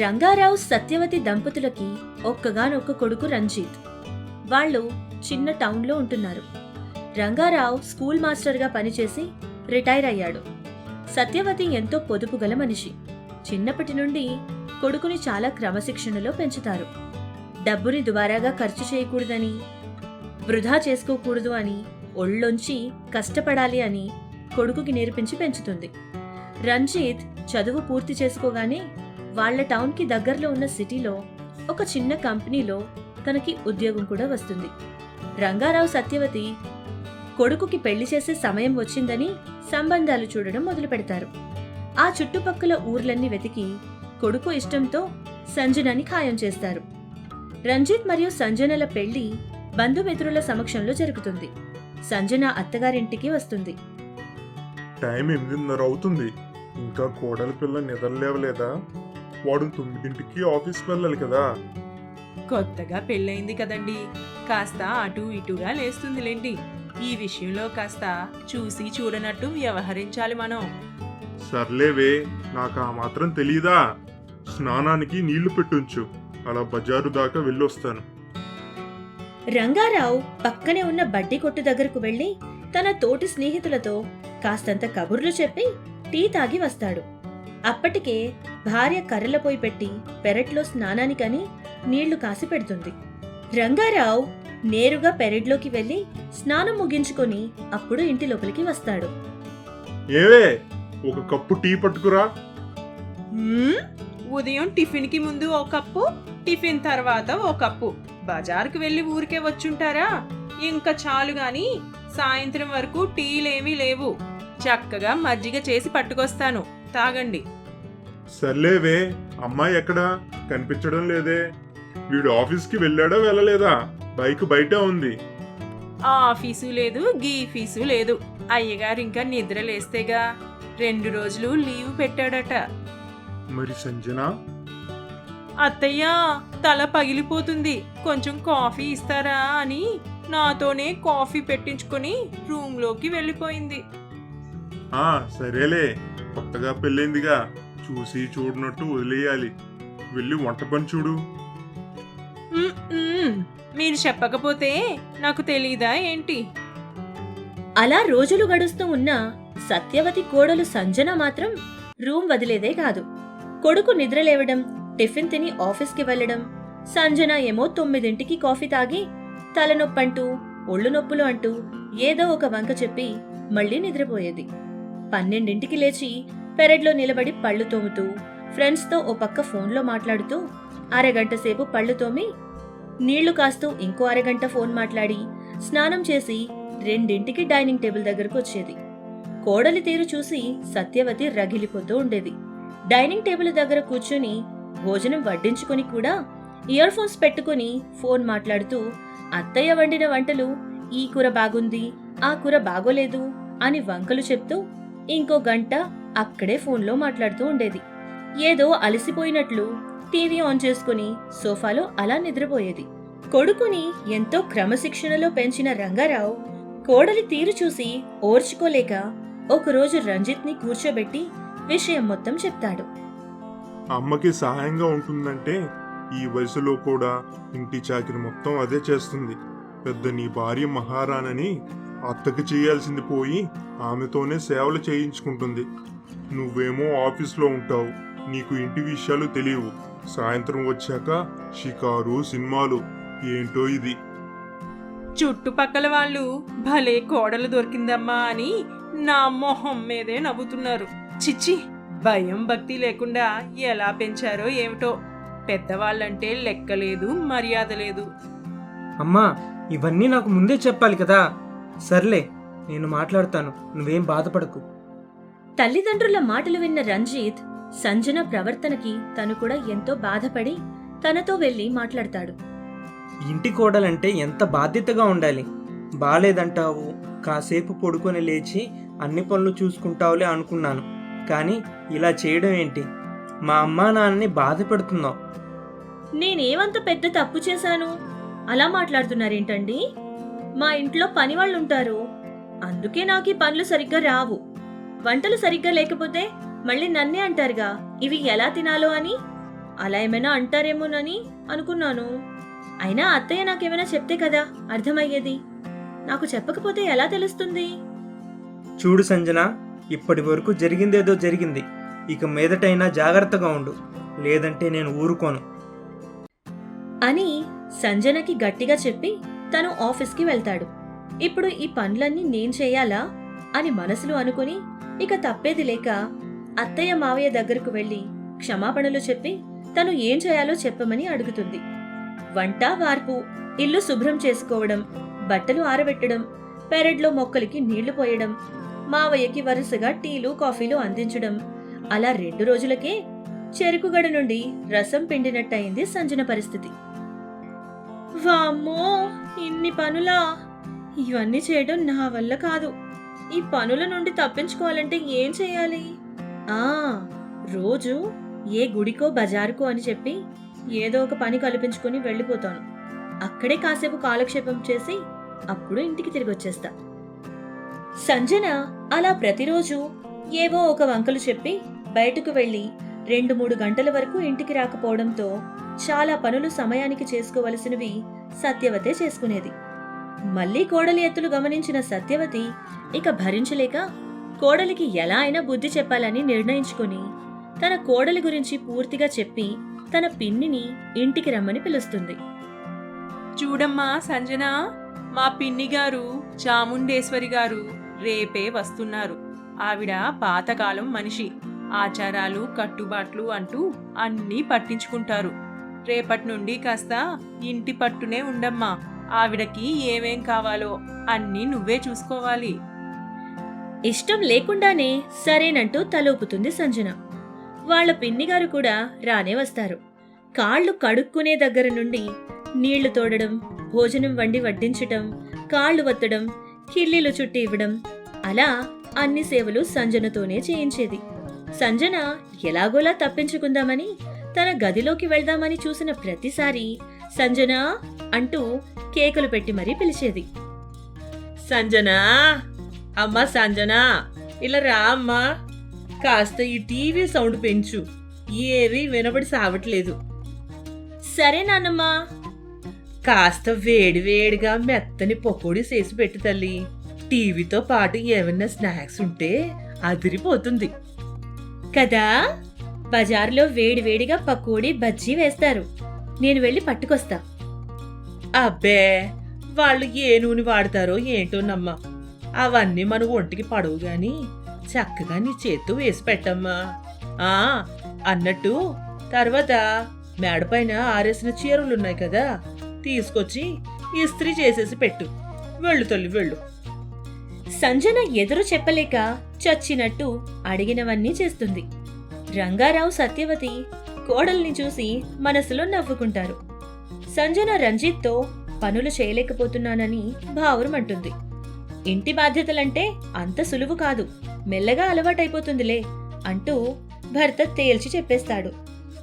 రంగారావు సత్యవతి దంపతులకి ఒక్కగానొక్క కొడుకు రంజిత్. వాళ్ళు చిన్న టౌన్లో ఉంటున్నారు. రంగారావు స్కూల్ మాస్టర్గా పనిచేసి రిటైర్ అయ్యాడు. సత్యవతి ఎంతో పొదుపు గల మనిషి. చిన్నప్పటి నుండి కొడుకుని చాలా క్రమశిక్షణలో పెంచుతారు. డబ్బుని దుబారాగా ఖర్చు చేయకూడదని వృధా చేసుకోకూడదు అని ఒళ్ళొంచి కష్టపడాలి అని కొడుకుకి నేర్పించి పెంచుతుంది. రంజిత్ చదువు పూర్తి చేసుకోగానే వాళ్ళ టౌన్కి దగ్గరలో ఉన్న సిటీలో ఒక చిన్న కంపెనీలో తనకి ఉద్యోగం కూడా వస్తుంది. రంగారావు సత్యవతి కొడుకుకి పెళ్ళి చేసే సమయం వచ్చిందని సంబంధాలు చూడడం మొదలు పెడతారు. ఆ చుట్టుపక్కల ఊర్లన్నీ వెతికి కొడుకు ఇష్టంతో సంజనని ఖాయం చేస్తారు. రంజిత్ మరియు సంజనల పెళ్ళి బంధుమిత్రుల సమక్షంలో జరుగుతుంది. సంజన అత్తగారింటికి వస్తుంది. టైం ఎనిమిదిన్నర అవుతుంది. ఇంకా కోడలి పిల్ల నిద్రలేవలేదా వాడు తొమ్మిదింటికి ఆఫీస్ వెళ్ళాలి కదా. కొత్తగా పెళ్ళయింది కదండి. కాస్త అటు ఇటుగా లేస్తుందిలేండి. ఈ విషయంలో కాస్త చూసి చూడనట్టు వ్యవహరించాలి మనం. సర్లేవే నాకు ఆ మాత్రం తెలీదా? స్నానానికి నీళ్ళు పెట్టుంచు. అలా బజారు దాకా వెళ్ళొస్తాను. రంగారావు పక్కనే ఉన్న బడ్డీ కొట్టు దగ్గరకు వెళ్ళి తన తోటి స్నేహితులతో కాస్తంత కబుర్లు చెప్పి టీ తాగి వస్తాడు. అప్పటికే భార్య కర్రల పోయి పెట్టి పెరట్లో స్నానానికని నీళ్ళు కాసి పెడుతుంది. రంగారావు నేరుగా పెరట్లోకి వెళ్ళి స్నానం ముగించుకొని అప్పుడు ఇంటి లోపలికి వస్తాడు. ఏవే ఒక కప్పు టీ పట్టుకురా? ఉదయం టిఫిన్కి ముందు ఓ కప్పు టిఫిన్ తర్వాత ఓ కప్పు. బజార్కు వెళ్ళి ఊరికే వచ్చుంటారా? ఇంకా చాలు గాని సాయంత్రం వరకు టీలేమీ లేవు. చక్కగా మజ్జిగ చేసి పట్టుకొస్తాను. తాగండి. సర్లేవే అమ్మాయి ఎక్కడా? కనిపించడం లేదే. వీడు ఆఫీస్కి వెళ్ళాడా వెళ్ళలేదా? బైక్ బయట ఉంది. ఆ ఆఫీసు లేదు గీ ఫీసు లేదు. అయ్యగారు ఇంకా నిద్ర లేస్తేగా రెండు రోజులు లీవ్ పెట్టాడట. మరి సంజన? అత్తయ్య తల పగిలిపోతుంది. కొంచెం కాఫీ ఇస్తారా అని నాతోనే కాఫీ పెట్టించుకొని రూమ్లోకి వెళ్ళిపోయింది. ఆ సరేలే. కొత్తగా పెళ్ళైందిగా. చూసి చూడనట్టు వదిలేయాలి. వెళ్ళి వంట పని చూడు. మీరు చెప్పకపోతే నాకు తెలీదా ఏంటి? అలా రోజులు గడుస్తూ ఉన్నా సత్యవతి కోడలు సంజన మాత్రం రూమ్ వదిలేదే కాదు. కొడుకు నిద్రలేవడం టిఫిన్ తిని ఆఫీస్కి వెళ్ళడం సంజన ఏమో తొమ్మిదింటికి కాఫీ తాగి తలనొప్పంటూ ఒళ్ళు నొప్పులు అంటూ ఏదో ఒక వంక చెప్పి మళ్ళీ నిద్రపోయేది. పన్నెండింటికి లేచి పెరడ్లో నిలబడి పళ్ళు తోముతూ ఫ్రెండ్స్తో ఓ పక్క ఫోన్లో మాట్లాడుతూ అరగంట సేపు పళ్ళు తోమి నీళ్ళు కాస్తూ ఇంకో అరగంట ఫోన్ మాట్లాడి స్నానం చేసి రెండింటికి డైనింగ్ టేబుల్ దగ్గరకు వచ్చేది. కోడలి తీరు చూసి సత్యవతి రగిలిపోతూ ఉండేది. డైనింగ్ టేబుల్ దగ్గర కూర్చుని భోజనం వడ్డించుకొని కూడా ఇయర్ ఫోన్స్ పెట్టుకుని ఫోన్ మాట్లాడుతూ అత్తయ్య వండిన వంటలు ఈ కూర బాగుంది ఆ కూర బాగోలేదు అని వంకలు చెప్తూ ఇంకో గంట అక్కడే ఫోన్లో మాట్లాడుతూ ఉండేది. ఏదో అలసిపోయినట్లు టీవీ ఆన్ చేసుకుని సోఫాలో అలా నిద్రపోయేది. కొడుకుని ఎంతో క్రమశిక్షణలో పెంచిన రంగారావు కోడలి తీరు చూసి ఓర్చుకోలేక ఒకరోజు రంజిత్ని కూర్చోబెట్టి విషయం మొత్తం చెప్తాడు. అమ్మకి సహాయంగా ఉంటుందంటే ఈ వయసులో కూడా ఇంటి చాకిరి మొత్తం అదే చేస్తుంది. పెద్ద నీ భార్య మహారాణని అత్తకి చేయాల్సింది పోయి ఆమెతోనే సేవలు చేయించుకుంటుంది. నువ్వేమో ఆఫీస్లో ఉంటావు. నీకు ఇంటి విషయాలు తెలియవు. సాయంత్రం వచ్చాక షికారు సినిమాలు. ఏంటో ఇది? చుట్టుపక్కల వాళ్ళు భలే కోడలు దొరికిందమ్మా అని నా మొహం మీదే నవ్వుతున్నారు. చిచ్చి భయం భక్తి లేకుండా ఎలా పెంచారో ఏమిటో. పెద్దవాళ్ళంటే లెక్కలేదు మర్యాద లేదు. అమ్మా ఇవన్నీ నాకు ముందే చెప్పాలి కదా. సర్లే నేను మాట్లాడతాను. నువ్వేం బాధపడకు. తల్లిదండ్రుల మాటలు విన్న రంజిత్ సంజన ప్రవర్తనకి తను కూడా ఎంతో బాధపడి తనతో వెళ్ళి మాట్లాడతాడు. ఇంటి కోడలంటే ఎంత బాధ్యతగా ఉండాలి? బాలేదంటావు కాసేపు పడుకొని లేచి అన్ని పనులు చూసుకుంటావులే అనుకున్నాను. కానీ ఇలా చేయడం ఏంటి? మా అమ్మా నాన్నని బాధ పెడుతున్నావు. నేనేమంత పెద్ద తప్పు చేశాను? అలా మాట్లాడుతున్నారేంటండి? మా ఇంట్లో పని వాళ్ళు ఉంటారు అందుకే నాకు ఈ పనులు సరిగ్గా రావు. వంటలు సరిగ్గా లేకపోతే మళ్ళీ నన్నే అంటారుగా. ఇవి ఎలా తినాలో అని? అలా ఏమైనా అంటారేమోనని అనుకున్నాను. అయినా అత్తయ్య నాకేమైనా చెప్తే కదా అర్థమయ్యేది. నాకు చెప్పకపోతే ఎలా తెలుస్తుంది? చూడు సంజన ఇప్పటి వరకు జరిగిందేదో జరిగింది. ఇక మీదటైనా జాగ్రత్తగా ఉండు. లేదంటే నేను ఊరుకోను. అని సంజనకి గట్టిగా చెప్పి తను ఆఫీస్కి వెళ్తాడు. ఇప్పుడు ఈ పనులన్నీ నేను చేయాలా? అని మనసులో అనుకుని ఇక తప్పేది లేక అత్తయ్య మావయ్య దగ్గరకు వెళ్ళి క్షమాపణలు చెప్పి తను ఏం చేయాలో చెప్పమని అడుగుతుంది. వంట వార్పు ఇల్లు శుభ్రం చేసుకోవడం బట్టలు ఆరబెట్టడం పెరడ్లో మొక్కలకి నీళ్ళు పోయడం మావయ్యకి వరుసగా టీలు కాఫీలు అందించడం అలా రెండు రోజులకే చెరుకుగడ నుండి రసం పిండినట్టయింది సంజన పరిస్థితి. వామ్మో ఇన్ని పనులా? ఇవన్నీ చేయడం నా వల్ల కాదు. ఈ పనుల నుండి తప్పించుకోవాలంటే ఏం చేయాలి? ఆ రోజు ఏ గుడికో బజారుకో అని చెప్పి ఏదో ఒక పని కల్పించుకొని వెళ్ళిపోతాను. అక్కడే కాసేపు కాలక్షేపం చేసి అప్పుడు ఇంటికి తిరిగి వచ్చేస్తా సంజన అలా ప్రతిరోజు ఏవో ఒక వంకలు చెప్పి బయటకు వెళ్ళి రెండు మూడు గంటల వరకు ఇంటికి రాకపోవడంతో చాలా పనులు సమయానికి చేసుకోవలసినవి సత్యవతే చేసుకునేది. మళ్ళీ కోడలి ఎత్తులు గమనించిన సత్యవతి ఇక భరించలేక కోడలికి ఎలా అయినా బుద్ధి చెప్పాలని నిర్ణయించుకుని తన కోడలి గురించి పూర్తిగా చెప్పి తన పిన్నిని ఇంటికి రమ్మని పిలుస్తుంది. చూడమ్మా సంజన మా పిన్ని గారు చాముండేశ్వరి గారు రేపే వస్తున్నారు. ఆవిడ పాతకాలం మనిషి. ఆచారాలు కట్టుబాట్లు అంటూ అన్నీ పట్టించుకుంటారు. రేపటి నుండి కాస్త ఇంటి పట్టునే ఉండమ్మా. ఆవిడకి ఏమేం కావాలో అన్నీ నువ్వే చూసుకోవాలి. ఇష్టం లేకుండానే సరేనంటూ తలూపుతుంది సంజన. వాళ్ళ పిన్నిగారు కూడా రానే వస్తారు. కాళ్ళు కడుక్కునే దగ్గర నుండి నీళ్ళు తోడడం భోజనం వండి వడ్డించటం కాళ్ళు వత్తడం కిల్లీలు చుట్టి ఇవ్వడం అలా అన్ని సేవలు సంజనతోనే చేయించేది. సంజన ఎలాగోలా తప్పించుకుందామని తన గదిలోకి వెళ్దామని చూసిన ప్రతిసారి సంజన అంటూ కేకులు పెట్టి మరీ పిలిచేది. సంజనా అమ్మా సంజనా ఇలా రా అమ్మా. కాస్త ఈ టీవీ సౌండ్ పెంచు. ఏవి వినబడి సావట్లేదు. సరే నాన్నమ్మా. కాస్త వేడి వేడిగా మెత్తని పకోడీ చేసి పెట్టు తల్లి. టీవీతో పాటు ఏమన్నా స్నాక్స్ ఉంటే అదిరిపోతుంది. కదా? బజార్లో వేడివేడిగా పకోడీ బజ్జీ వేస్తారు. నేను వెళ్ళి పట్టుకొస్తా. అబ్బే వాళ్ళు ఏ నూనె వాడతారో ఏంటోనమ్మా అవన్నీ మన ఒంటికి పడవు గాని చక్కగా నీ చేత్తో వేసి పెట్టమ్మా. ఆ అన్నట్టు తర్వాత మేడపైన ఆరేసిన చీరలున్నాయి కదా తీసుకొచ్చి ఇస్త్రీ చేసేసి పెట్టు. వెళ్ళు తల్లి వెళ్ళు. సంజన ఎదురు చెప్పలేక చచ్చినట్టు అడిగినవన్నీ చేస్తుంది. రంగారావు సత్యవతి కోడల్ని చూసి మనసులో నవ్వుకుంటారు. సంజన రంజిత్తో పనులు చేయలేకపోతున్నానని భావురమంటుంది ఇంటి బాధ్యతలంటే అంత సులువు కాదు. మెల్లగా అలవాటైపోతుందిలే అంటూ భర్త తేల్చి చెప్పేస్తాడు.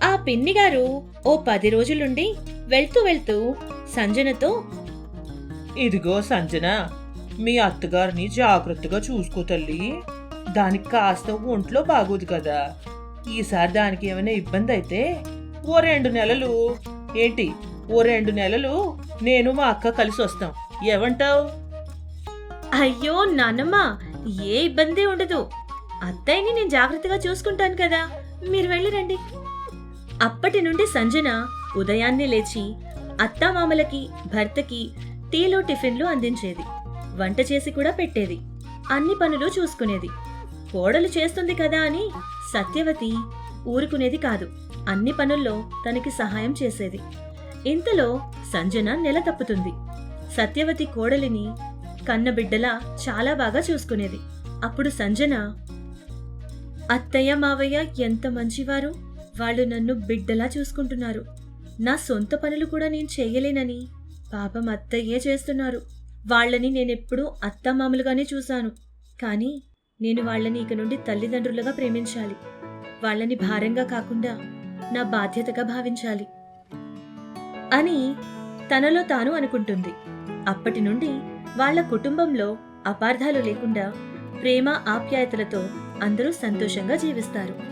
ఆ పిన్నిగారు ఓ పది రోజులుండి వెళ్తూ వెళ్తూ సంజనతో ఇదిగో సంజన మీ అత్తగారిని జాగ్రత్తగా చూసుకో తల్లి. దానికి కాస్త ఒంట్లో బాగోదు కదా. ఈసారి దానికి ఏమైనా ఇబ్బంది అయితే ఓ రెండు నెలలు. ఏంటి ఓ రెండు నెలలు నేను మా అక్క కలిసి వస్తాం. ఏమంటావు? అయ్యో నాన్నమ్మ ఏ ఇబ్బంది ఉండదు. అత్తయ్యని నేను జాగ్రత్తగా చూసుకుంటాను కదా. మీరు వెళ్ళిరండి అప్పటి నుండి సంజన ఉదయాన్నే లేచి అత్తామామలకి భర్తకి టీలు టిఫిన్లు అందించేది. వంట చేసి కూడా పెట్టేది. అన్ని పనులు చూసుకునేది. కోడలు చేస్తుంది కదా అని సత్యవతి ఊరుకునేది కాదు. అన్ని పనుల్లో తనకి సహాయం చేసేది. ఇంతలో సంజన నెల తప్పుతుంది. సత్యవతి కోడలిని కన్నబిడ్డలా చాలా బాగా చూసుకునేది. అప్పుడు సంజన అత్తయ్య మావయ్య ఎంత మంచివారు. వాళ్ళు నన్ను బిడ్డలా చూసుకుంటున్నారు. నా సొంత పనులు కూడా నేను చేయలేనని పాపం అత్తయ్యే చేస్తున్నారు. వాళ్ళని నేనెప్పుడూ అత్తమామలుగానే చూశాను. కానీ నేను వాళ్ళని ఇక నుండి తల్లిదండ్రులుగా ప్రేమించాలి. వాళ్ళని భారంగా కాకుండా నా బాధ్యతగా భావించాలి. అని తనలో తాను అనుకుంటుంది. అప్పటి నుండి వాళ్ళ కుటుంబంలో అపార్థాలు లేకుండా ప్రేమ ఆప్యాయతలతో అందరూ సంతోషంగా జీవిస్తారు.